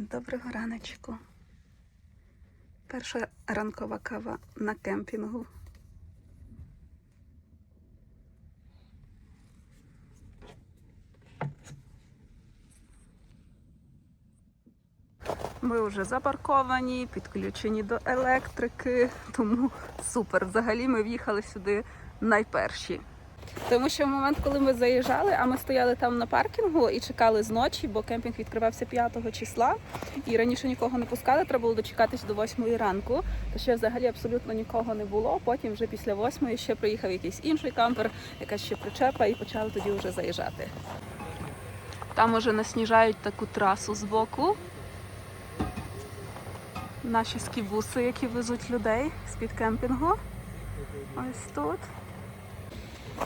Доброго раночку. Перша ранкова кава на кемпінгу. Ми вже запарковані, підключені до електрики, тому супер. Взагалі ми в'їхали сюди найперші. Тому що в момент, коли ми заїжджали, а ми стояли там на паркінгу і чекали зночі, бо кемпінг відкривався 5 числа, і раніше нікого не пускали, треба було дочекатись до 8 ранку. То ще взагалі абсолютно нікого не було. Потім вже після 8 ще приїхав якийсь інший кампер, якась ще причепа, і почали тоді вже заїжджати. Там уже насніжають таку трасу з боку. Наші скібуси, які везуть людей з-під кемпінгу. Ось тут.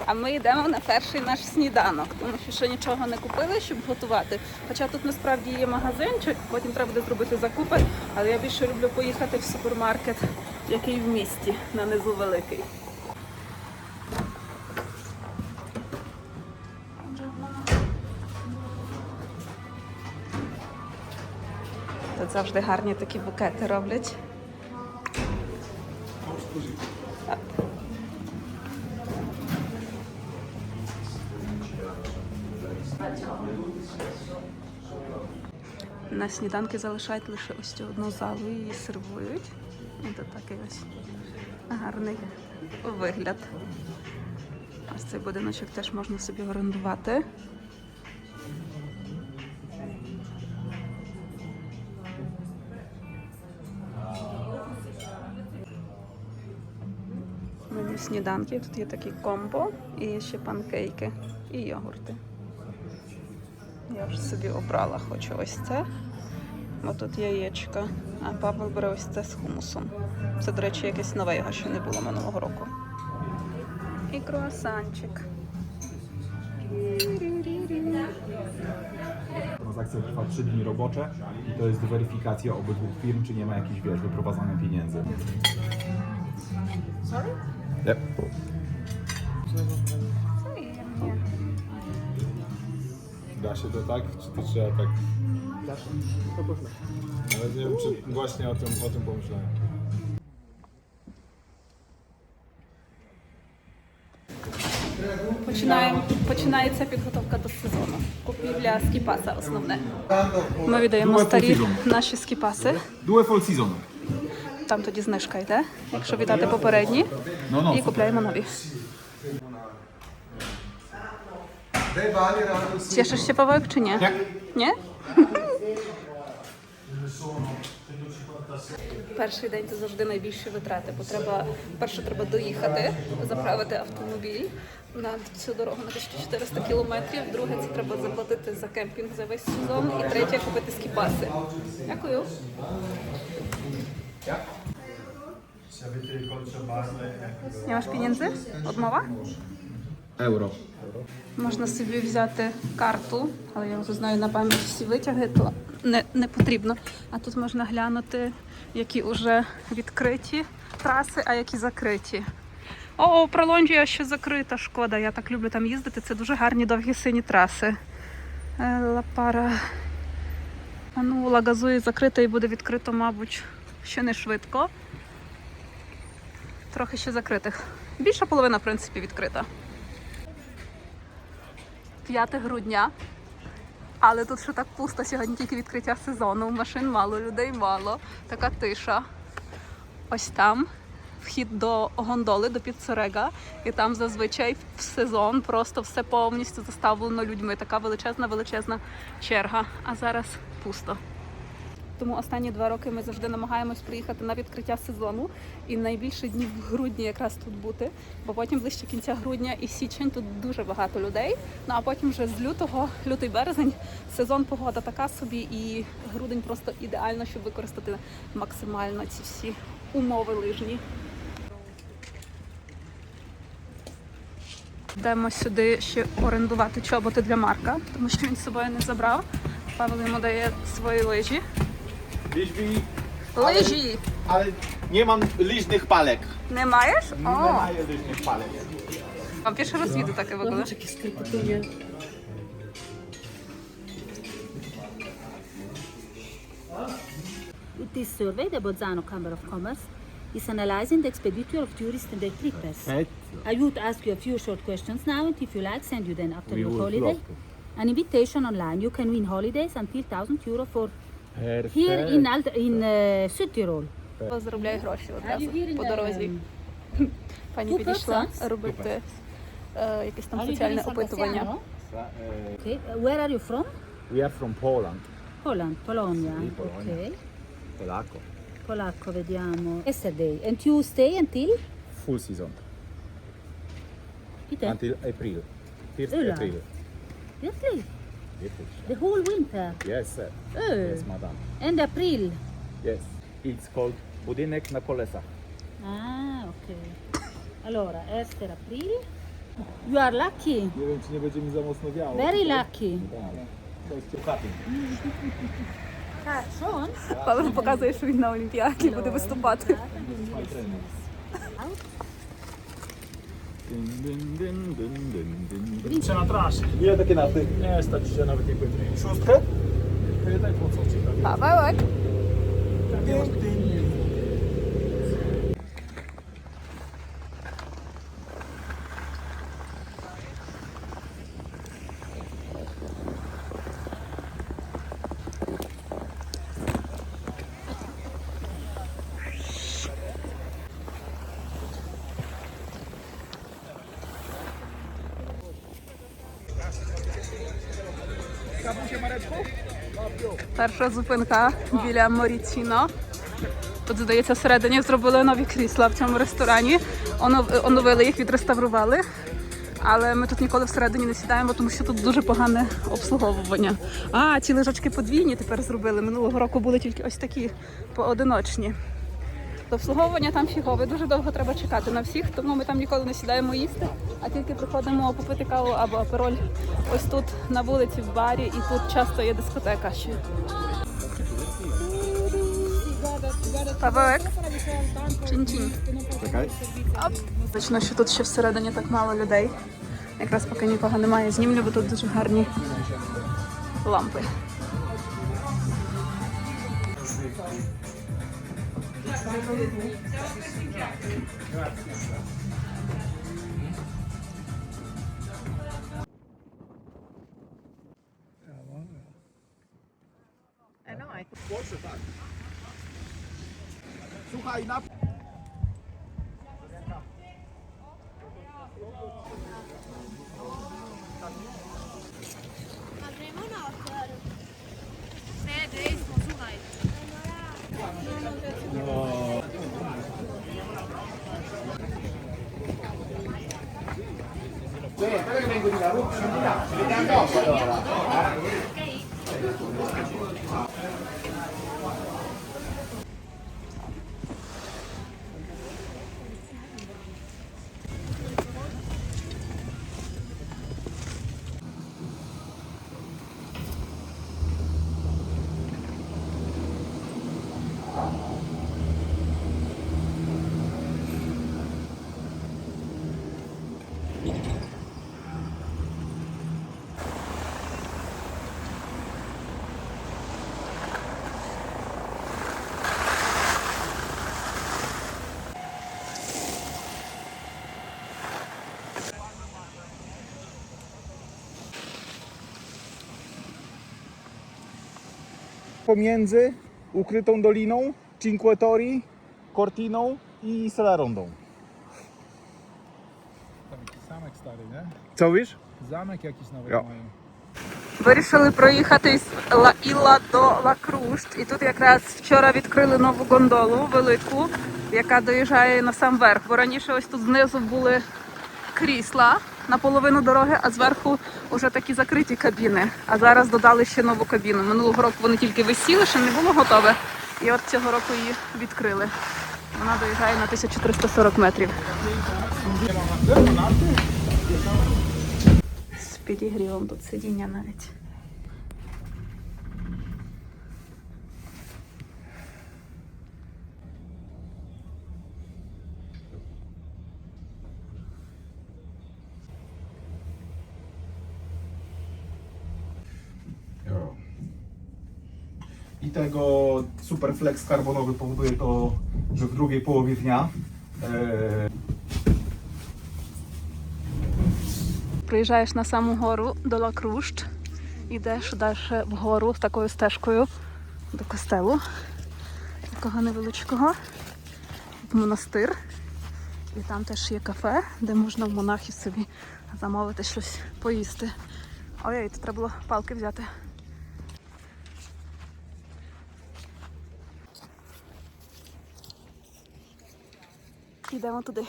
А ми йдемо на перший наш сніданок, тому що ще нічого не купили, щоб готувати. Хоча тут насправді є магазинчик, потім треба буде зробити закупи, але я більше люблю поїхати в супермаркет, який в місті, на низу великий. Тут завжди гарні такі букети роблять. На сніданки залишають лише ось цю одну залу, її сервують. І такий ось гарний вигляд. Ось цей будиночок теж можна собі орендувати. Меню сніданків. Тут є такі комбо і ще панкейки і йогурти. Я вже собі обрала, хочу ось це. Бо тут яєчка, а Павел бере ось це з хумусом. Це, до речі, якесь нове його ще не було минулого року. І круасанчик. Transakcja trwa 3 dni robocze i to jest weryfikacja obydwu firm, czy nie ma jakichś, wiesz, wyprowadzania pieniędzy. Sorry? Yep. Da się to tak, czy to trzeba tak? Da się. To można. Nawet nie wiem, czy właśnie o tym, o tym pomyślałem. Починаємо, починається підготовка до сезону. Купівля скіпаса основне. Ми віддаємо Думаю, старі потрібно. наші скіпаси. Due full season. Там тоді знижка йде, якщо віддати попередні, No, no. і купляємо нові. Cieszysz się Pawełek czy nie? Nie. Nie? Перший день це завжди найбільші витрати, бо треба перше треба доїхати, заправити автомобіль на цю дорогу на 1400 кілометрів. Друге, це треба заплатити за кемпінг за весь сезон. І третє купити скіпаси. Дякую. Nie masz pieniędzy? Odmowa? Euro. Можна собі взяти карту, але я вже знаю на пам'ять всі витяги, то не, не потрібно. А тут можна глянути, які вже відкриті траси, а які закриті. О, Пролонжія ще закрита, шкода. Я так люблю там їздити. Це дуже гарні довгі сині траси. Е, Лапара. Ну, Лагазуї закрита і буде відкрито, мабуть, ще не швидко. Трохи ще закритих. Більша половина, в принципі, відкрита. 5 грудня. Але тут ще так пусто сьогодні тільки відкриття сезону. Машин мало, людей мало. Така тиша. Ось там вхід до гондоли, до Піцерега. І там зазвичай в сезон просто все повністю заставлено людьми. Така величезна, величезна черга. А зараз пусто. Тому останні два роки ми завжди намагаємось приїхати на відкриття сезону і найбільше днів в грудні якраз тут бути, бо потім ближче кінця грудня і січень тут дуже багато людей. Ну а потім вже з лютого, лютий березень, сезон погода така собі, і грудень просто ідеально, щоб використати максимально ці всі умови лижні. Йдемо сюди ще орендувати чоботи для Марка, тому що він з собою не забрав. Павел йому дає свої лижі. Liczbi, ale, Lyži. ale nie mam licznych palek. Nie majesz? Nie O. mam licznych palek. Mam pierwszy raz widzę takie w ogóle. Jakie skryptuje. With this survey, the Bolzano Chamber of Commerce is analyzing the expenditure of tourists and their trippers. I would ask you a few short questions now, and if you like, send you then after your holiday an invitation online. You can win holidays until 1,000 euro for here in Alt- in uh, Südtirol. Заробляє гроші одразу here in по the, дорозі. um, Пані two підійшла persons? робити е, якесь там Are you соціальне here in опитування. Sabastiano? Okay. Uh, where are you from? We are from Poland. Poland, Polonia. Sì, Polonia. Ok. Polacco. Polacco, vediamo. Yesterday. And you stay until? Full season. Peter? Until April. First Ulla. April. Really? April. The whole winter. Yes, sir. Oh. Yes, madam. And April. Yes. It's called budynek na kolesach. Ah, ok. Allora, Esther, April. You are lucky. Nie wiem, czy nie będzie mi za mocno wiało. Very lucky. To jest ciekawe. Sean? Павло показує, що він на Олімпіаді буде виступати. Dyn, Liczę na trasie. Ile takie narty? Nie stać się nawet tej płyty. Szóstkę? Pytaj po co ciekawie. Pawełek. Перша зупинка біля Моріціно. Тут, здається, всередині зробили нові крісла в цьому ресторані. Оновили їх, відреставрували. Але ми тут ніколи всередині не сідаємо, тому що тут дуже погане обслуговування. А, ці лежачки подвійні тепер зробили. Минулого року були тільки ось такі поодиночні. То обслуговування там фігове, дуже довго треба чекати на всіх, тому ми там ніколи не сідаємо їсти, а тільки приходимо попити каву або апероль ось тут на вулиці в барі, і тут часто є дискотека ще. Павелек. Чин-чин. Точно, що тут ще всередині так мало людей. Якраз поки нікого немає, знімлю, бо тут дуже гарні лампи. I know. I. Of course, Too high enough. Pomiędzy ukrytą doliną, Cinque Tori, Cortiną i Selarondą. Tam jakiś zamek stary, nie? Co wiesz? Zamek jakiś nawet Ja. mają. Вирішили проїхати з Ла Іла до Ла Крушт. І тут якраз вчора відкрили нову гондолу велику, яка доїжджає на сам верх. Бо раніше ось тут знизу були крісла на половину дороги, а зверху вже такі закриті кабіни. А зараз додали ще нову кабіну. Минулого року вони тільки висіли, ще не було готове. І от цього року її відкрили. Вона доїжджає на 1340 метрів. З підігрівом тут сидіння навіть. Tego Superflex karbonowy powoduje to, że w drugiej połowie dnia Приїжджаєш на саму гору до Лакрущ, йдеш далі вгору такою стежкою до костелу, такого невеличкого, в монастир. І там теж є кафе, де можна в монахів собі замовити щось поїсти. Ой, тут треба було палки взяти. Йдемо туди.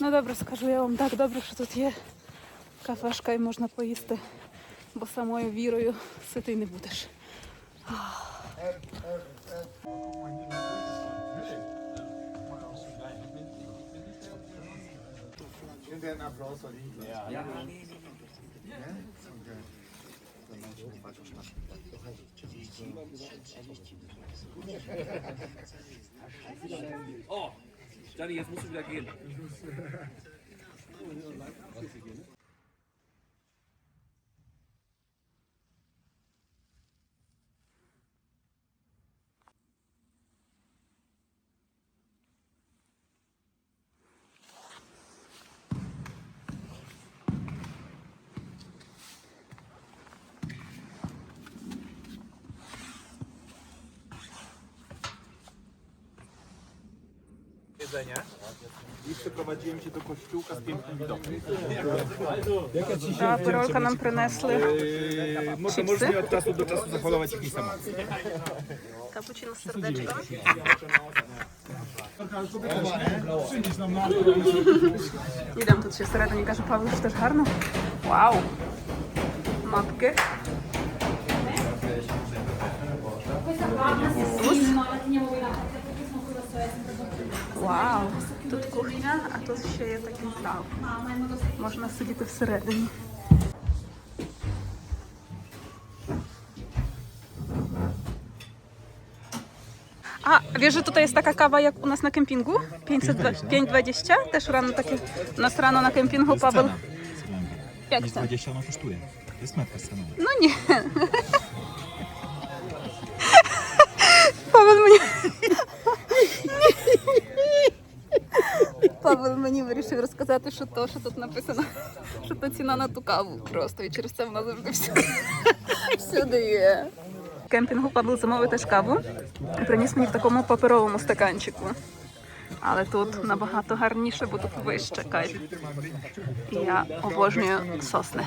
Ну добре, скажу я вам так добре, що тут є кафешка і можна поїсти, бо самою вірою ситий не будеш. Oh, Gianni, jetzt musst du wieder gehen. zgromadzenie i przeprowadziłem się do kościółka z pięknym widokiem. A Tyrolka nam przynesły yy, może Chipsy? możesz mi od czasu do czasu zaholować jakiś samochód. kapucino z serdeczkiem. Nie dam tu się serdecznie, każe Paweł, też czarno. Wow. Mapkę. Вау! Тут кухня, а тут ще є такий зал. Можна сидіти всередині. A wiesz, że tutaj jest taka kawa jak u nas na kempingu? 520? Też rano takie, u nas rano na kempingu Paweł. Jak to? 20 ona kosztuje. To jest metka scenowa. No nie. Paweł мені... вирішив розказати, що то, що тут написано, що то ціна на ту каву просто. І через це вона завжди всюди, є. Кемпінгу Павел замовив теж каву приніс мені в такому паперовому стаканчику. Але тут набагато гарніше, бо тут вище кайф. Я обожнюю сосни.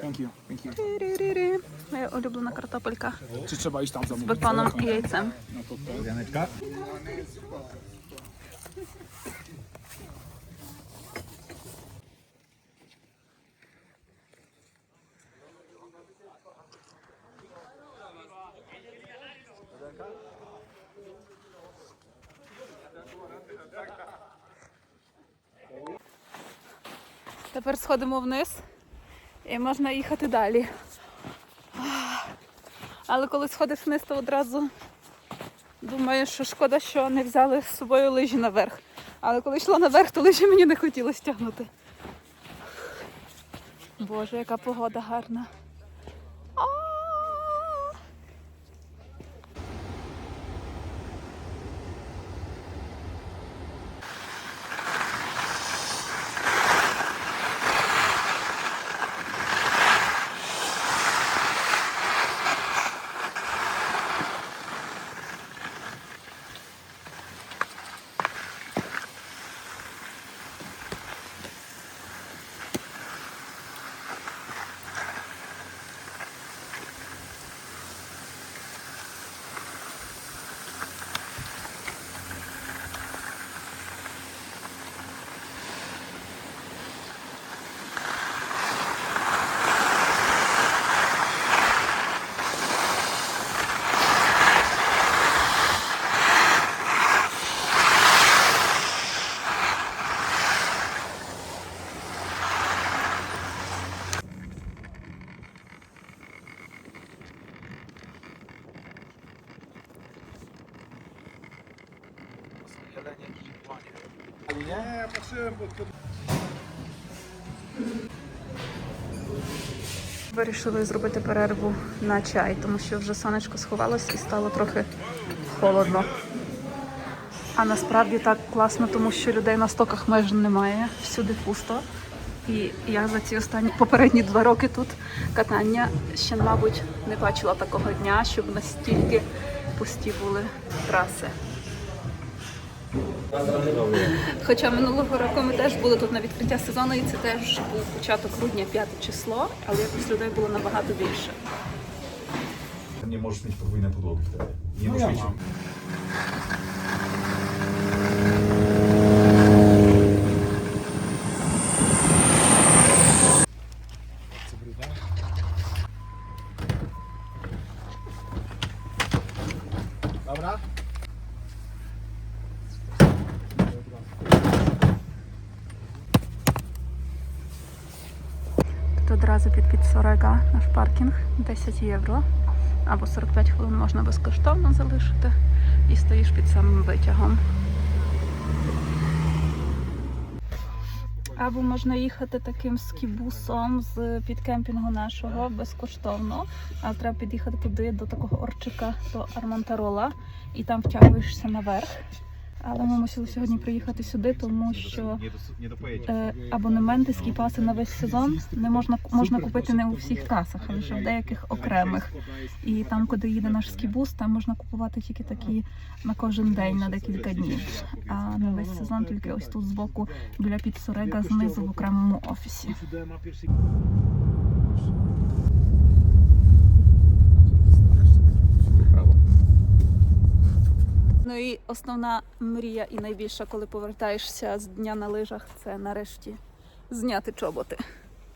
Thank you. Thank you. Тирирiri. Моя улюблена картопелька Czy trzeba iść tam з zamówić? беконом і яйцем. Janeczka? Тепер сходимо вниз І можна їхати далі. Але коли сходиш вниз, то одразу думаю, що шкода, що не взяли з собою лижі наверх. Але коли йшла наверх, то лижі мені не хотілося тягнути. Боже, яка погода гарна. Вирішили зробити перерву на чай, тому що вже сонечко сховалось і стало трохи холодно. А насправді так класно, тому що людей на стоках майже немає, всюди пусто. І я за ці останні попередні два роки тут катання ще, мабуть, не бачила такого дня, щоб настільки пусті були траси. Хоча минулого року ми теж були тут на відкриття сезону, і це теж був початок грудня, 5 число, але якось людей було набагато більше. Не можеш mieć подвійне. Nie możesz mieć... Dobra? Тут одразу під підсорега наш паркінг 10 євро. Або 45 хвилин можна безкоштовно залишити і стоїш під самим витягом. Або можна їхати таким скібусом з під кемпінгу нашого безкоштовно. А треба під'їхати туди до такого орчика, до Армантарола, і там втягуєшся наверх. Але ми мусили сьогодні приїхати сюди, тому що. Е, абонементи скіпаси на весь сезон не можна можна купити не у всіх касах, а лише в деяких окремих. І там, куди їде наш скібус, там можна купувати тільки такі на кожен день на декілька днів. А на весь сезон тільки ось тут збоку біля підсорега знизу в окремому офісі. Ну і основна мрія і найбільша, коли повертаєшся з дня на лижах, це нарешті зняти чоботи.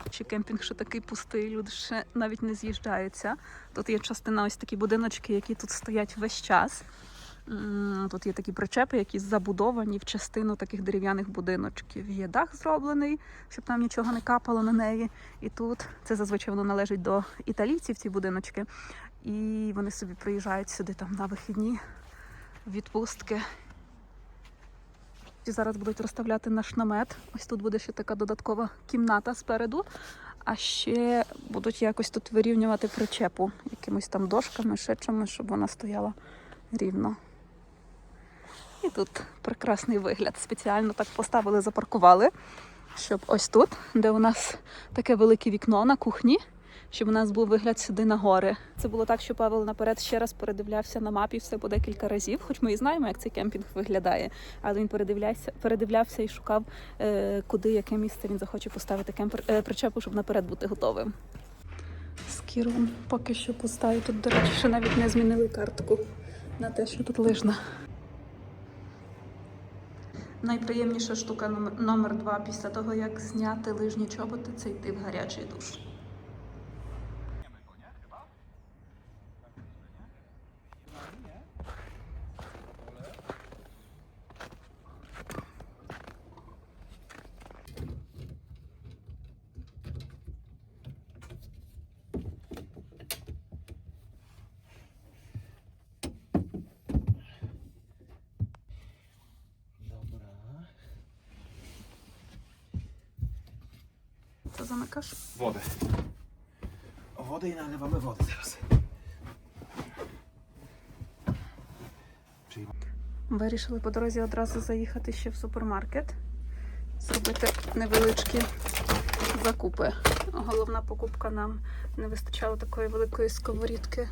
Чи кемпінг ще такий пустий, люди ще навіть не з'їжджаються. Тут є частина ось такі будиночки, які тут стоять весь час. Тут є такі причепи, які забудовані в частину таких дерев'яних будиночків. Є дах зроблений, щоб там нічого не капало на неї. І тут це зазвичай воно належить до італійців, ці будиночки. І вони собі приїжджають сюди там на вихідні відпустки. І Зараз будуть розставляти наш намет. Ось тут буде ще така додаткова кімната спереду. А ще будуть якось тут вирівнювати причепу якимось там дошками, ще чимось, щоб вона стояла рівно. І тут прекрасний вигляд. Спеціально так поставили, запаркували, щоб ось тут, де у нас таке велике вікно на кухні, щоб у нас був вигляд сюди на гори. Це було так, що Павел наперед ще раз передивлявся на мапі все по декілька разів, хоч ми і знаємо, як цей кемпінг виглядає. Але він передивлявся, передивлявся і шукав, е, куди, яке місце він захоче поставити кемпер, е, причепу, щоб наперед бути готовим. Скірун поки що пуста, і тут, до речі, ще навіть не змінили картку на те, що тут лижна. Найприємніша штука номер два після того, як зняти лижні чоботи, це йти в гарячий душ. Wodę. O wodę i nalewamy wodę teraz. Вирішили по дорозі одразу заїхати ще в супермаркет, зробити невеличкі закупи. Головна покупка нам не вистачало такої великої сковорідки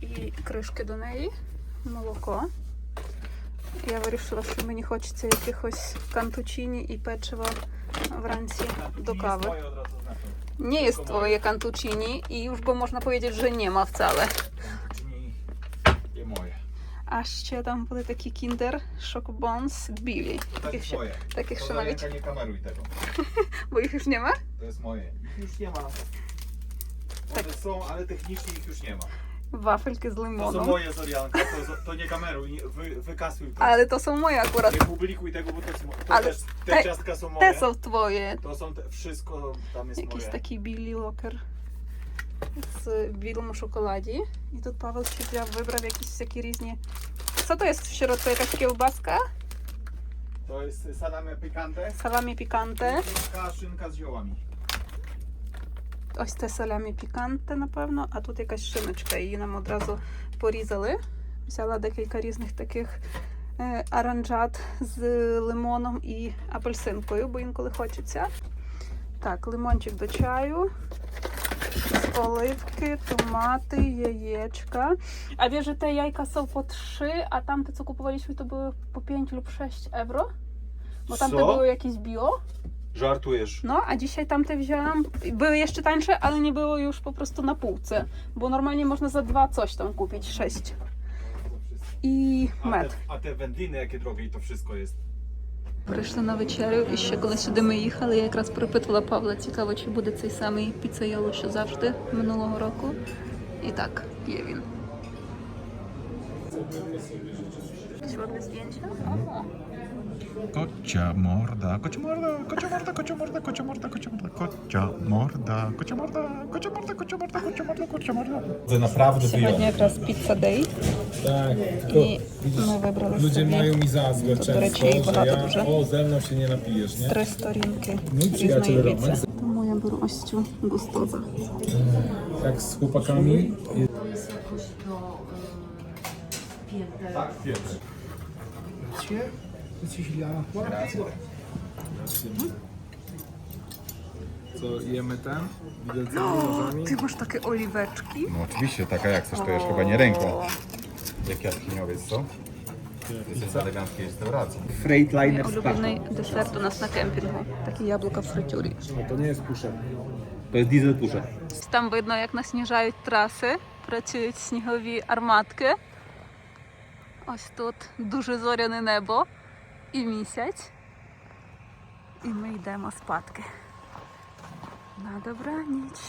і кришки до неї, молоко. Я вирішила, що мені хочеться якихось кантучині і печива вранці do kawy. Moje od razu znaczą. Nie jest twoje cantuccini i już go można powiedzieć, że nie ma wcale. Czyli nie moje. А ще там були такі кіндер шокобонс білі. To Таких jest ще, moje. таких ще To навіть, Marianka, nie kameruj tego. бо їх ж нема. To jest moje. Ich już nie ma. One są, ale technicznie ich już nie ma. wafelkę z To są moje Zorianka, to, to nie kameruj, nie- wy, wykasuj to. Ale to są moje akurat. Nie publikuj tego, bo to, są, to Ale też, te, te- ciastka są moje. Te są twoje. To są te, wszystko tam jest Jakiś moje. taki Billy Locker z Wilmu Szokoladzie. I tu Paweł się wybrał jakieś takie różnie. Co to jest w środku? Jakaś kiełbaska? To jest salame pikante. Salami pikante. Szynka, szynka z ziołami. ось це салямі піканте, напевно, а тут якась шиночка. Її нам одразу порізали. Взяла декілька різних таких е, аранжат з лимоном і апельсинкою, бо інколи хочеться. Так, лимончик до чаю, оливки, томати, яєчка. А віжите яйка солпотши, а там ти це купували, то було по 5 6 євро. Бо там це було якісь біо. Żartujesz. No, a dzisiaj tamte wzięłam. Były jeszcze tańsze, ale nie było już po prostu na półce. Bo normalnie można za dwa coś tam kupić, sześć. І A te, a te wędliny, jakie drogie i to wszystko jest. Прийшли на вечерю, і ще коли сюди ми їхали, я якраз перепитувала Павла, цікаво, чи буде цей самий піцейоло, що завжди минулого року. І так, є він. Zdjęcia? Ого. Kocia morda, kocia morda, kocia morda, kocia morda, kocia morda, kocia morda, kocia morda, kocia morda, kocia morda, kocia morda, kocia morda, kocia morda. To naprawdę Сьогодні якраз піца дей, Tak, tylko і ми вибрали ludzie собі mają mi za złe to do rечей często, że багато ja, дуже. o, ze mną się nie napijesz, nie? три сторінки Ну, різної приятель піци. Роман. Тому я беру ось цю густоза. Tak z chłopakami. I Co, jemy ten? Widelcami, nożami? Ти маєш такі олівечки. No oczywiście, taka jak chcesz, to już chyba nie ręką. Jak jaskiniowiec, co? Jesteś z eleganckiej restauracji. Freightliner Улюблений десерт у нас на кемпінгу. Такі яблука в фритюрі. No to nie jest puszek. To jest diesel pusher. Там видно, як насніжають траси, працюють снігові арматки. Ось тут дуже зоряне небо І місяць. І ми йдемо спадки. На добраніч.